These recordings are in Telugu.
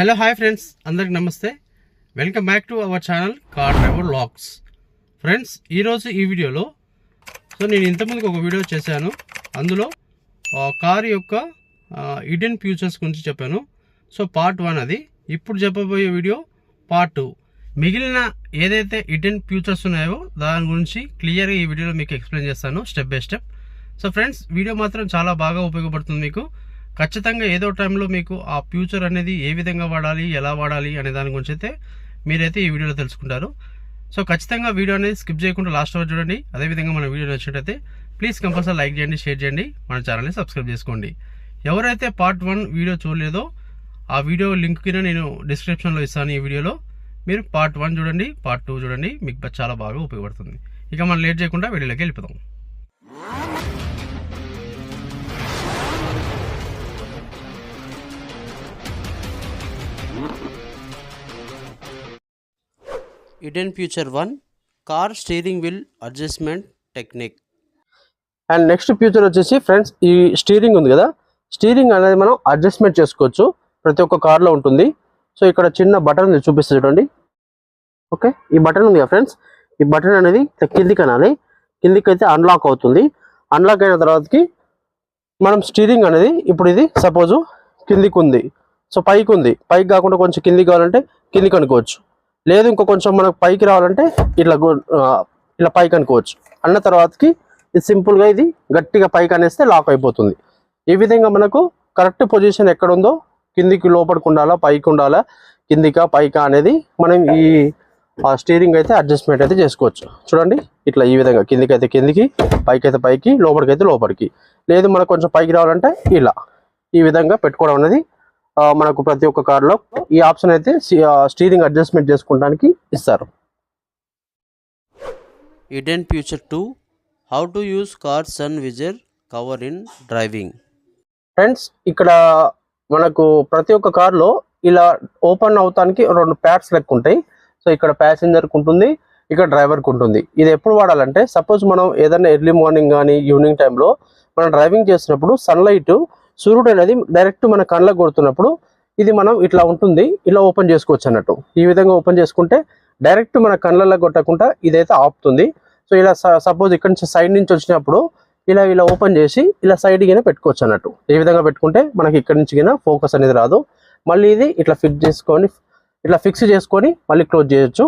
హలో హాయ్ ఫ్రెండ్స్ అందరికి నమస్తే. Welcome back to our channel car driver locks friends ఈరోజు ఈ వీడియోలో సో నేను ఇంతకుముందుకు ఒక వీడియో చేశాను. అందులో కార్ యొక్క ఇడెన్ ఫ్యూచర్స్ గురించి చెప్పాను. సో పార్ట్ వన్ అది. ఇప్పుడు చెప్పబోయే వీడియో పార్ట్ టూ మిగిలిన ఏదైతే ఇడెన్ ఫ్యూచర్స్ ఉన్నాయో దాని గురించి క్లియర్గా ఈ వీడియోలో మీకు ఎక్స్ప్లెయిన్ చేస్తాను step by step so friends video మాత్రం చాలా బాగా ఉపయోగపడుతుంది మీకు. ఖచ్చితంగా ఏదో టైంలో మీకు ఆ ఫ్యూచర్ అనేది ఏ విధంగా వాడాలి ఎలా వాడాలి అనే దాని గురించి అయితే మీరైతే ఈ వీడియోలో తెలుసుకుంటారు. సో ఖచ్చితంగా వీడియో అనేది స్కిప్ చేయకుండా లాస్ట్ వరకు చూడండి. అదేవిధంగా మన వీడియో నచ్చినట్టయితే ప్లీజ్ కంపల్సరీ లైక్ చేయండి షేర్ చేయండి. మన ఛానల్ని సబ్స్క్రైబ్ చేసుకోండి. ఎవరైతే పార్ట్ వన్ వీడియో చూడలేదో ఆ వీడియో లింక్ కింద నేను డిస్క్రిప్షన్లో ఇస్తాను ఈ వీడియోలో. మీరు పార్ట్ వన్ చూడండి పార్ట్ టూ చూడండి. మీకు చాలా బాగా ఉపయోగపడుతుంది. ఇక మనం లేట్ చేయకుండా వీడియోలోకి వెళ్ళిపోతాం hidden feature one car steering wheel adjustment technique. And next feature వచ్చేసి ఫ్రెండ్స్ ఈ స్టీరింగ్ ఉంది కదా? స్టీరింగ్ అనేది మనం అడ్జస్ట్మెంట్ చేసుకోవచ్చు. ప్రతి ఒక్క కార్లో ఉంటుంది. సో ఇక్కడ చిన్న బటన్ ఉంది చూపిస్తే చూడండి. ఓకే ఈ బటన్ ఉంది కదా ఫ్రెండ్స్? ఈ బటన్ అనేది కిందికి అనాలి. కిందికి అయితే అన్లాక్ అవుతుంది. అన్లాక్ అయిన తర్వాతకి మనం స్టీరింగ్ అనేది ఇప్పుడు ఇది సపోజు కిందికి ఉంది సో పైకి ఉంది పైకి కాకుండా కొంచెం కిందికి కావాలంటే కిందికి అనుకోవచ్చు. లేదు ఇంకో కొంచెం మనకు పైకి రావాలంటే ఇట్లా ఇట్లా పైకి అనుకోవచ్చు. అన్న తర్వాతకి ఇది సింపుల్గా ఇది గట్టిగా పైకి అనేస్తే లాక్ అయిపోతుంది. ఈ విధంగా మనకు కరెక్ట్ పొజిషన్ ఎక్కడ ఉందో కిందికి లోపలికి ఉండాలా పైకి ఉండాలా కిందికా పైకా అనేది మనం ఈ స్టీరింగ్ అయితే అడ్జస్ట్మెంట్ అయితే చేసుకోవచ్చు. చూడండి ఇట్లా ఈ విధంగా కిందికి అయితే కిందికి పైకి అయితే పైకి లోపలికి అయితే లోపలికి. లేదు మనకు కొంచెం పైకి రావాలంటే ఇలా ఈ విధంగా పెట్టుకోవడం అనేది మనకు ప్రతి ఒక్క కార్లో ఈ ఆప్షన్ అయితే స్టీరింగ్ అడ్జస్ట్మెంట్ చేసుకోవడానికి ఇస్తారు. Hidden feature two how to use car sun visor cover in driving friends ఇక్కడ మనకు ప్రతి ఒక్క కార్లో ఇలా ఓపెన్ అవటానికి రెండు ప్యాడ్స్ లెక్క ఉంటాయి. సో ఇక్కడ ప్యాసింజర్కి ఉంటుంది ఇక్కడ డ్రైవర్కి ఉంటుంది. ఇది ఎప్పుడు వాడాలంటే సపోజ్ మనం ఏదైనా ఎర్లీ మార్నింగ్ కానీ ఈవినింగ్ టైంలో మనం డ్రైవింగ్ చేసినప్పుడు సన్లైట్ సూర్యుడు అనేది డైరెక్ట్ మన కళ్ళకు కొడుతున్నప్పుడు ఇది మనం ఇట్లా ఉంటుంది ఇలా ఓపెన్ చేసుకోవచ్చు అన్నట్టు. ఈ విధంగా ఓపెన్ చేసుకుంటే డైరెక్ట్ మన కళ్ళల్లో కొట్టకుండా ఇదైతే ఆపుతుంది. సో ఇలా సపోజ్ ఇక్కడ నుంచి సైడ్ నుంచి వచ్చినప్పుడు ఇలా ఇలా ఓపెన్ చేసి ఇలా సైడ్ గిన పెట్టుకోవచ్చు అన్నట్టు. ఏ విధంగా పెట్టుకుంటే మనకి ఇక్కడ నుంచి గిన ఫోకస్ అనేది రాదు. మళ్ళీ ఇది ఇట్లా ఫిక్స్ చేసుకొని ఇట్లా ఫిక్స్ చేసుకొని మళ్ళీ క్లోజ్ చేయొచ్చు.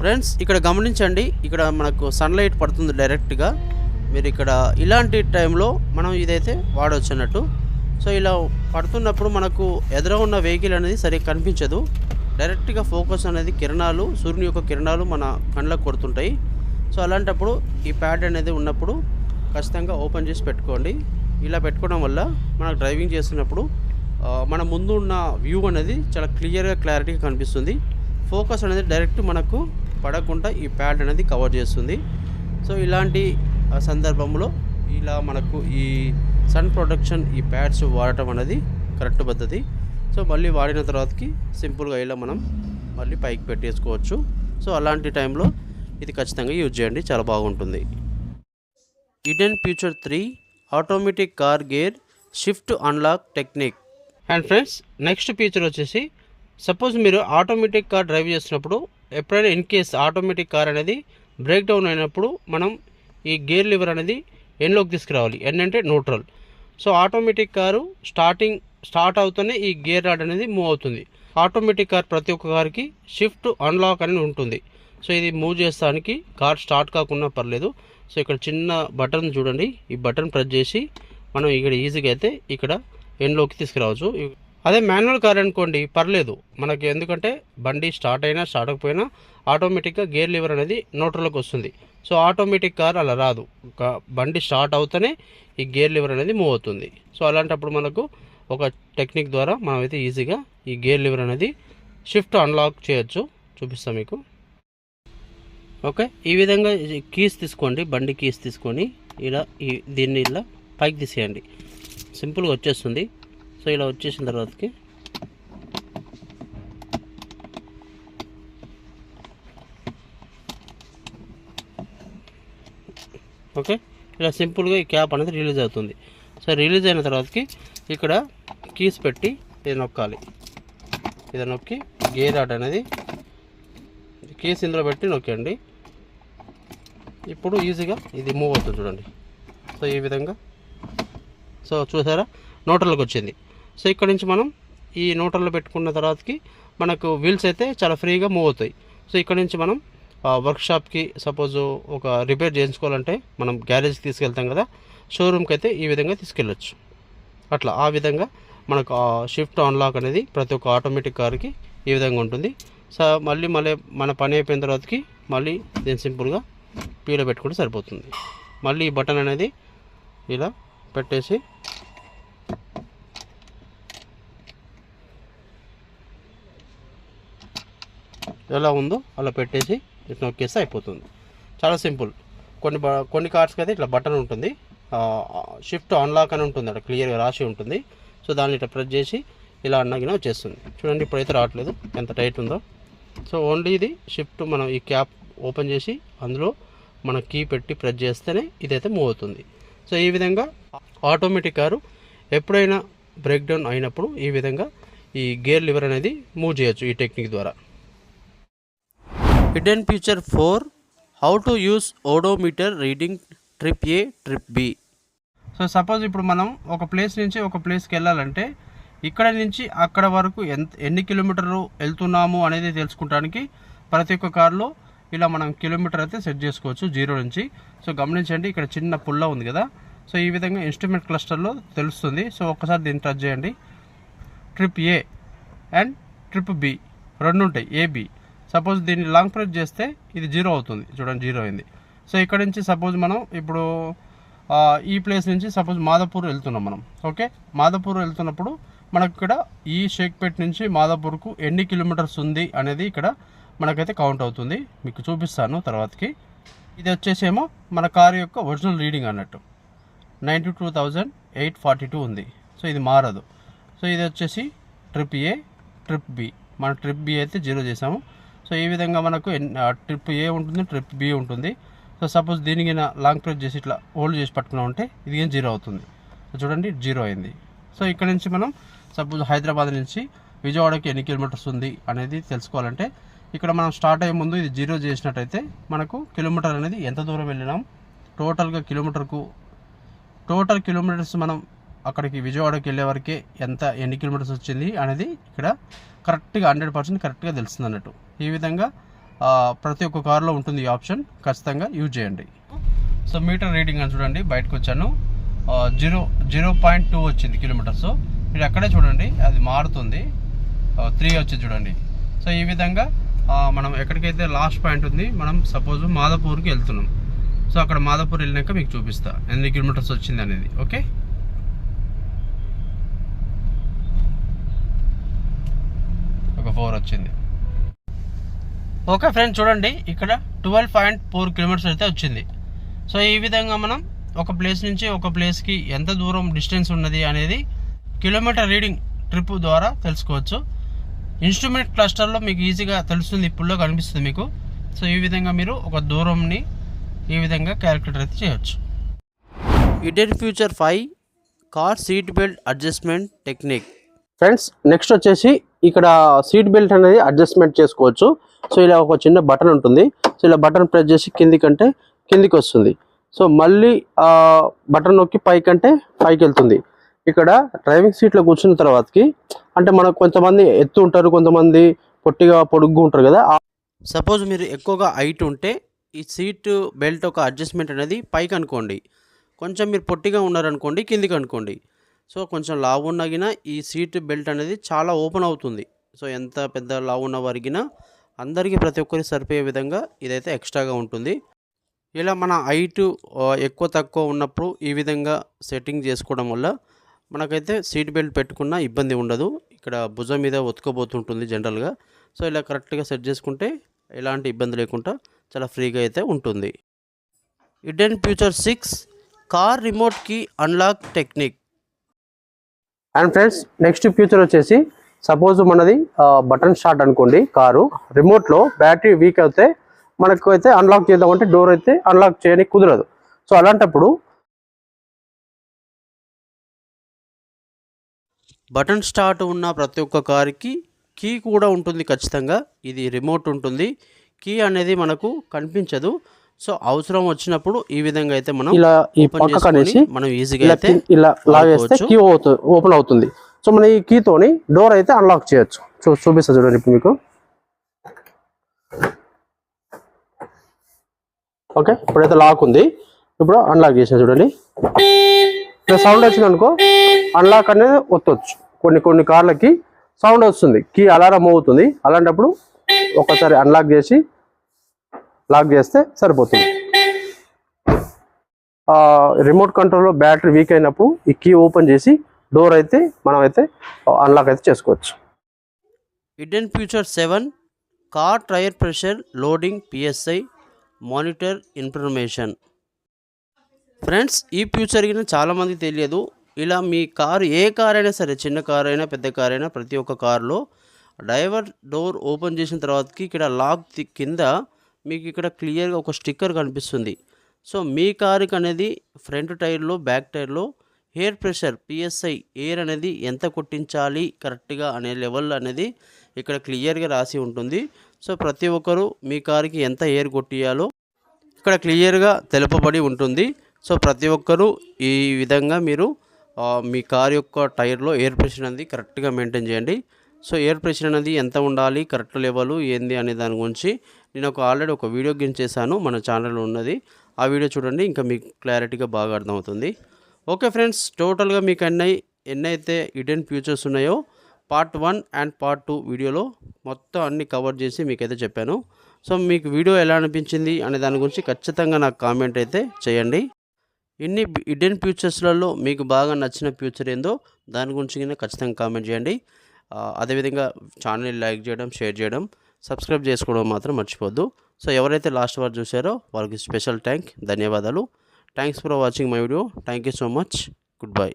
ఫ్రెండ్స్ ఇక్కడ గమనించండి ఇక్కడ మనకు సన్లైట్ పడుతుంది డైరెక్ట్గా. మీరు ఇక్కడ ఇలాంటి టైంలో మనం ఇదైతే వాడవచ్చు అన్నట్టు సో ఇలా పడుతున్నప్పుడు మనకు ఎదుర ఉన్న వెహికల్ అనేది సరిగ్గా కనిపించదు. డైరెక్ట్గా ఫోకస్ అనేది కిరణాలు సూర్యుని యొక్క కిరణాలు మన కళ్ళకు కొడుతుంటాయి. సో అలాంటప్పుడు ఈ ప్యాడ్ అనేది ఉన్నప్పుడు ఖచ్చితంగా ఓపెన్ చేసి పెట్టుకోండి. ఇలా పెట్టుకోవడం వల్ల మనకు డ్రైవింగ్ చేస్తున్నప్పుడు మన ముందు ఉన్న వ్యూ అనేది చాలా క్లియర్గా క్లారిటీగా కనిపిస్తుంది. ఫోకస్ అనేది డైరెక్ట్ మనకు పడకుండా ఈ ప్యాడ్ అనేది కవర్ చేస్తుంది. సో ఇలాంటి సందర్భంలో ఇలా మనకు ఈ సన్ ప్రొటెక్షన్ ఈ ప్యాడ్స్ వాడటం అనేది కరెక్ట్ పద్ధతి. సో మళ్ళీ వాడిన తర్వాతకి సింపుల్గా ఇలా మనం మళ్ళీ పైకి పెట్టేసుకోవచ్చు. సో అలాంటి టైంలో ఇది ఖచ్చితంగా యూజ్ చేయండి. చాలా బాగుంటుంది. Hidden feature three automatic car gear shift unlock technique. And friends next feature వచ్చేసి సపోజ్ మీరు ఆటోమేటిక్ కార్ డ్రైవ్ చేసినప్పుడు ఎప్పుడైనా ఇన్ కేస్ ఆటోమేటిక్ కార్ అనేది బ్రేక్ డౌన్ అయినప్పుడు మనం ఈ గేర్ లివర్ అనేది ఎన్లోకి తీసుకురావాలి. ఎన్ అంటే neutral. So automatic car starting start అవుతూనే ఈ గేర్ రాడ్ అనేది మూవ్ అవుతుంది. ఆటోమేటిక్ కార్ ప్రతి ఒక్క కార్కి షిఫ్ట్ అన్లాక్ అనేది ఉంటుంది. సో ఇది మూవ్ చేస్తానికి కార్ స్టార్ట్ కాకుండా పర్లేదు. సో ఇక్కడ చిన్న బటన్ చూడండి. ఈ బటన్ ప్రెస్ చేసి మనం ఇక్కడ ఈజీగా అయితే ఇక్కడ ఎండ్లోకి తీసుకురావచ్చు. అదే మాన్యువల్ కార్ అనుకోండి పర్లేదు. మనకి ఎందుకంటే బండి స్టార్ట్ అయినా స్టార్ట్ అవ్వకపోయినా ఆటోమేటిక్గా గేర్ లివర్ అనేది న్యూట్రల్లోకి వస్తుంది. సో ఆటోమేటిక్ కార్ అలా రాదు. ఒక బండి స్టార్ట్ అవుతూనే ఈ గేర్ లివర్ అనేది మూవ్ అవుతుంది. సో అలాంటప్పుడు మనకు ఒక టెక్నిక్ ద్వారా మనమైతే ఈజీగా ఈ గేర్ లివర్ అనేది షిఫ్ట్ అన్లాక్ చేయొచ్చు. చూపిస్తాం మీకు. ఓకే ఈ విధంగా కీస్ తీసుకోండి బండి కీస్ తీసుకొని ఇలా ఈ దీన్ని ఇలా పైకి తీసేయండి. సింపుల్గా వచ్చేస్తుంది. సో ఇలా వచ్చేసిన తర్వాతకి ఓకే? ఇలా సింపుల్గా ఈ క్యాప్ అనేది రిలీజ్ అవుతుంది. సో రిలీజ్ అయిన తర్వాతకి ఇక్కడ కీస్ పెట్టి ఇది నొక్కాలి. ఇది నొక్కి గేర్ ఆట్ అనేది కీస్ ఇందులో పెట్టి నొక్కండి. ఇప్పుడు ఈజీగా ఇది మూవ్ అవుతుంది చూడండి. సో ఈ విధంగా. సో చూసారా? నోటర్లోకి వచ్చింది. సో ఇక్కడ నుంచి మనం ఈ నోటర్లో పెట్టుకున్న తర్వాతకి మనకు వీల్స్ అయితే చాలా ఫ్రీగా మూవ్ అవుతాయి. సో ఇక్కడ నుంచి మనం వర్క్షాప్కి సపోజ్ ఒక రిపేర్ చేయించుకోవాలంటే మనం గ్యారేజ్కి తీసుకెళ్తాం కదా షోరూమ్కి అయితే ఈ విధంగా తీసుకెళ్ళొచ్చు. అట్లా ఆ విధంగా మనకు షిఫ్ట్ అన్లాక్ అనేది ప్రతి ఒక్క ఆటోమేటిక్ కార్కి ఈ విధంగా ఉంటుంది. సో మళ్ళీ మళ్ళీ మన పని అయిపోయిన తర్వాతకి మళ్ళీ దీన్ని సింపుల్గా పీలో పెట్టుకుంటే సరిపోతుంది. మళ్ళీ ఈ బటన్ అనేది ఇలా పెట్టేసి ఎలా ఉందో అలా పెట్టేసి ఇట్లా నొక్కేస్తే అయిపోతుంది. చాలా సింపుల్. కొన్ని బ కొన్ని కార్స్కి అయితే ఇట్లా బటన్ ఉంటుంది. షిఫ్ట్ అన్లాక్ అని ఉంటుంది అక్కడ క్లియర్గా రాసి ఉంటుంది. సో దాన్ని ఇట్లా ప్రెస్ చేసి ఇలా అన్నగిన వచ్చేస్తుంది. చూడండి ఇప్పుడైతే రావట్లేదు. ఎంత టైట్ ఉందో. సో ఓన్లీ ఇది షిఫ్ట్ మనం ఈ క్యాప్ ఓపెన్ చేసి అందులో మన కీ పెట్టి ప్రెస్ చేస్తేనే ఇదైతే మూవ్ అవుతుంది. సో ఈ విధంగా ఆటోమేటిక్ కారు ఎప్పుడైనా బ్రేక్ డౌన్ అయినప్పుడు ఈ విధంగా ఈ గేర్ లివర్ అనేది మూవ్ చేయొచ్చు ఈ టెక్నిక్ ద్వారా. Hidden feature four how to use odometer reading trip A trip B. So suppose ఇప్పుడు మనం ఒక ప్లేస్ నుంచి ఒక ప్లేస్కి వెళ్ళాలంటే ఇక్కడ నుంచి అక్కడ వరకు ఎంత ఎన్ని కిలోమీటర్లు వెళ్తున్నాము అనేది తెలుసుకోవడానికి ప్రతి ఒక్క కార్లో ఇలా మనం కిలోమీటర్ అయితే సెట్ చేసుకోవచ్చు జీరో నుంచి. సో గమనించండి ఇక్కడ చిన్న పుల్ల ఉంది కదా. సో ఈ విధంగా ఇన్స్ట్రుమెంట్ క్లస్టర్లో తెలుస్తుంది. సో ఒక్కసారి దీన్ని టచ్ చేయండి. Trip A and trip B. రెండు ఉంటాయి ఏబి సపోజ్ దీన్ని లాంగ్ ప్రెస్ చేస్తే ఇది జీరో అవుతుంది. చూడండి జీరో అయింది. సో ఇక్కడ నుంచి సపోజ్ మనం ఇప్పుడు ఈ ప్లేస్ నుంచి సపోజ్ మాదాపూర్ వెళ్తున్నాం మనం. ఓకే? మాదాపూర్ వెళ్తున్నప్పుడు మనకు ఇక్కడ ఈ షేక్పేట్ నుంచి మాదాపూర్కు ఎన్ని కిలోమీటర్స్ ఉంది అనేది ఇక్కడ మనకైతే కౌంట్ అవుతుంది. మీకు చూపిస్తాను తర్వాతకి. ఇది వచ్చేసేమో మన కారు యొక్క ఒరిజినల్ రీడింగ్ అన్నట్టు. Ninety two thousand eight forty two ఉంది. సో ఇది మారదు. సో ఇది వచ్చేసి ట్రిప్ ఏ ట్రిప్ బి. మన ట్రిప్ బి అయితే జీరో చేసాము. సో ఈ విధంగా మనకు ట్రిప్ ఏ ఉంటుంది ట్రిప్ బి ఉంటుంది. సో సపోజ్ దీనికి లాంగ్ ప్రెస్ చేసి ఇట్లా హోల్డ్ చేసి పట్టుకున్నాం అంటే ఇది ఏం జీరో అవుతుంది. సో చూడండి జీరో అయింది. సో ఇక్కడ నుంచి మనం సపోజ్ హైదరాబాద్ నుంచి విజయవాడకి ఎన్ని కిలోమీటర్స్ ఉంది అనేది తెలుసుకోవాలంటే ఇక్కడ మనం స్టార్ట్ అయ్యే ముందు ఇది జీరో చేసినట్టయితే మనకు కిలోమీటర్ అనేది ఎంత దూరం వెళ్ళినాం? టోటల్గా కిలోమీటర్కు టోటల్ కిలోమీటర్స్ మనం అక్కడికి విజయవాడకి వెళ్ళే వరకే ఎంత ఎన్ని కిలోమీటర్స్ వచ్చింది అనేది ఇక్కడ కరెక్ట్గా హండ్రెడ్ పర్సెంట్ కరెక్ట్గా తెలుస్తుంది అన్నట్టు. ఈ విధంగా ప్రతి ఒక్క కారులో ఉంటుంది ఈ ఆప్షన్. ఖచ్చితంగా యూజ్ చేయండి. సో మీటర్ రీడింగ్ అని చూడండి బయటకు వచ్చాను. జీరో జీరో పాయింట్ టూ వచ్చింది కిలోమీటర్స్. మీరు అక్కడే చూడండి అది మారుతుంది. త్రీ వచ్చింది చూడండి. సో ఈ విధంగా మనం ఎక్కడికైతే లాస్ట్ పాయింట్ ఉంది మనం సపోజ్ మాదాపూర్కి వెళ్తున్నాం. సో అక్కడ మాదాపూర్ వెళ్ళినాక మీకు చూపిస్తా ఎన్ని కిలోమీటర్స్ వచ్చింది అనేది ఓకే? ఒక ఫోర్ వచ్చింది. ఓకే ఫ్రెండ్స్ చూడండి. ఇక్కడ ట్వెల్వ్ పాయింట్ ఫోర్ కిలోమీటర్స్ అయితే వచ్చింది. సో ఈ విధంగా మనం ఒక ప్లేస్ నుంచి ఒక ప్లేస్కి ఎంత దూరం డిస్టెన్స్ ఉన్నది అనేది కిలోమీటర్ రీడింగ్ ట్రిప్ ద్వారా తెలుసుకోవచ్చు. ఇన్స్ట్రుమెంట్ క్లస్టర్లో మీకు ఈజీగా తెలుస్తుంది ఇప్పుడులో కనిపిస్తుంది మీకు. సో ఈ విధంగా మీరు ఒక దూరంని ఈ విధంగా క్యాలిక్యులేటర్ అయితే చేయొచ్చు. Hidden feature five car seat belt adjustment technique friends next వచ్చేసి ఇక్కడ సీట్ బెల్ట్ అనేది అడ్జస్ట్మెంట్ చేసుకోవచ్చు. సో ఇలా ఒక చిన్న బటన్ ఉంటుంది. సో ఇలా బటన్ ప్రెస్ చేసి కిందికంటే కిందికి వస్తుంది. సో మళ్ళీ ఆ బటన్ నొక్కి పైకి అంటే పైకి వెళ్తుంది. ఇక్కడ డ్రైవింగ్ సీట్లో కూర్చున్న తర్వాతకి అంటే మనకు కొంతమంది ఎత్తు ఉంటారు కొంతమంది పొట్టిగా పొడుగ్గా ఉంటారు కదా సపోజ్ మీరు ఎక్కువగా హైట్ ఉంటే ఈ సీట్ బెల్ట్ ఒక అడ్జస్ట్మెంట్ అనేది పైకి అనుకోండి. కొంచెం మీరు పొట్టిగా ఉన్నారనుకోండి కిందికి అనుకోండి. సో కొంచెం లావు ఉన్నగిన ఈ సీట్ బెల్ట్ అనేది చాలా ఓపెన్ అవుతుంది. సో ఎంత పెద్ద లావు ఉన్న వారికినా అందరికీ ప్రతి ఒక్కరికి సరిపోయే విధంగా ఇదైతే ఎక్స్ట్రాగా ఉంటుంది. ఇలా మన హైట్ ఎక్కువ తక్కువ ఉన్నప్పుడు ఈ విధంగా సెట్టింగ్ చేసుకోవడం వల్ల మనకైతే సీట్ బెల్ట్ పెట్టుకున్న ఇబ్బంది ఉండదు. ఇక్కడ భుజం మీద ఒత్తుకోబోతుంటుంది జనరల్గా. సో ఇలా కరెక్ట్గా సెట్ చేసుకుంటే ఎలాంటి ఇబ్బంది లేకుండా చాలా ఫ్రీగా అయితే ఉంటుంది. Hidden future six car రిమోట్కి unlock technique. And friends next feature వచ్చేసి సపోజ్ మనది బటన్ స్టార్ట్ అనుకోండి కారు రిమోట్లో బ్యాటరీ వీక్ అయితే మనకు అయితే అన్లాక్ చేద్దామంటే డోర్ అయితే అన్లాక్ చేయడానికి కుదరదు. సో అలాంటప్పుడు బటన్ స్టార్ట్ ఉన్న ప్రతి ఒక్క కార్కి కీ కూడా ఉంటుంది ఖచ్చితంగా. ఇది రిమోట్ ఉంటుంది. కీ అనేది మనకు కనిపించదు. సో అవసరం వచ్చినప్పుడు ఈ విధంగా అయితే మనం ఇలా ఈ పక్కకు అనేసి మనం ఈజీగా ఇలా అయితే ఇలా లాగేస్తే. కీ అవుతుంది ఓపెన్ అవుతుంది. సో మన ఈ కీతోని డోర్ అయితే అన్లాక్ చేయొచ్చు. చూ చూపిస్తా చూడండి ఇప్పుడు మీకు. ఓకే ఇప్పుడైతే లాక్ ఉంది. ఇప్పుడు అన్లాక్ చేసిన చూడండి. ఇక్కడ సౌండ్ వచ్చింది అనుకో అన్లాక్ అనేది ఒత్తొచ్చు. కొన్ని కొన్ని కార్లకి సౌండ్ వస్తుంది. కీ అలారం అవుతుంది అలాంటప్పుడు ఒకసారి అన్లాక్ చేసి లాక్ చేస్తే సరిపోతుంది. రిమోట్ కంట్రోల్లో బ్యాటరీ వీక్ అయినప్పుడు ఈ కీ ఓపెన్ చేసి డోర్ అయితే మనం అయితే అన్లాక్ అయితే చేసుకోవచ్చు. Hidden feature seven car tyre pressure loading PSI monitor information. Friends ఈ ఫ్యూచర్ కింద చాలామందికి తెలియదు. ఇలా మీ కారు ఏ కార్ అయినా సరే చిన్న కార్ అయినా పెద్ద కార్ అయినా ప్రతి ఒక్క కారులో డ్రైవర్ డోర్ ఓపెన్ చేసిన తర్వాతకి ఇక్కడ లాక్ కింద మీకు ఇక్కడ క్లియర్గా ఒక స్టిక్కర్ కనిపిస్తుంది. సో మీ కారుకి అనేది ఫ్రంట్ టైర్లో బ్యాక్ టైర్లో ఎయిర్ ప్రెషర్ పిఎస్ఐ ఎయిర్ అనేది ఎంత కొట్టించాలి కరెక్ట్గా అనే లెవెల్ అనేది ఇక్కడ క్లియర్గా రాసి ఉంటుంది. సో ప్రతి ఒక్కరూ మీ కారుకి ఎంత ఎయిర్ కొట్టియాలో ఇక్కడ క్లియర్గా తెలుపబడి ఉంటుంది. సో ప్రతి ఒక్కరూ ఈ విధంగా మీరు మీ కారు యొక్క టైర్లో ఎయిర్ ప్రెషర్ అనేది కరెక్ట్గా మెయింటైన్ చేయండి. సో ఎయిర్ ప్రెషర్ అనేది ఎంత ఉండాలి కరెక్ట్ లెవెల్ ఏంది అనే దాని గురించి నేను ఒక ఆల్రెడీ ఒక వీడియో గేమ్ చేశాను మన ఛానల్లో ఉన్నది. ఆ వీడియో చూడండి ఇంకా మీకు క్లారిటీగా బాగా అర్థమవుతుంది. ఓకే ఫ్రెండ్స్ టోటల్గా మీకు అన్నీ ఎన్నైతే ఇడెన్ ఫ్యూచర్స్ ఉన్నాయో part one and part two వీడియోలో మొత్తం అన్ని కవర్ చేసి మీకైతే చెప్పాను. సో మీకు వీడియో ఎలా అనిపించింది అనే దాని గురించి ఖచ్చితంగా నాకు కామెంట్ అయితే చేయండి. ఇన్ని ఇడెన్ ఫ్యూచర్స్లలో మీకు బాగా నచ్చిన ఫ్యూచర్ ఏందో దాని గురించి కింద ఖచ్చితంగా కామెంట్ చేయండి. అదేవిధంగా ఛానల్ని లైక్ చేయడం షేర్ చేయడం సబ్స్క్రైబ్ చేసుకోవడం మాత్రం మర్చిపోద్దు సో ఎవరైతే లాస్ట్ వారు చూసారో వాళ్ళకి స్పెషల్ థ్యాంక్ ధన్యవాదాలు. Thanks for watching my video. Thank you so much. Good bye.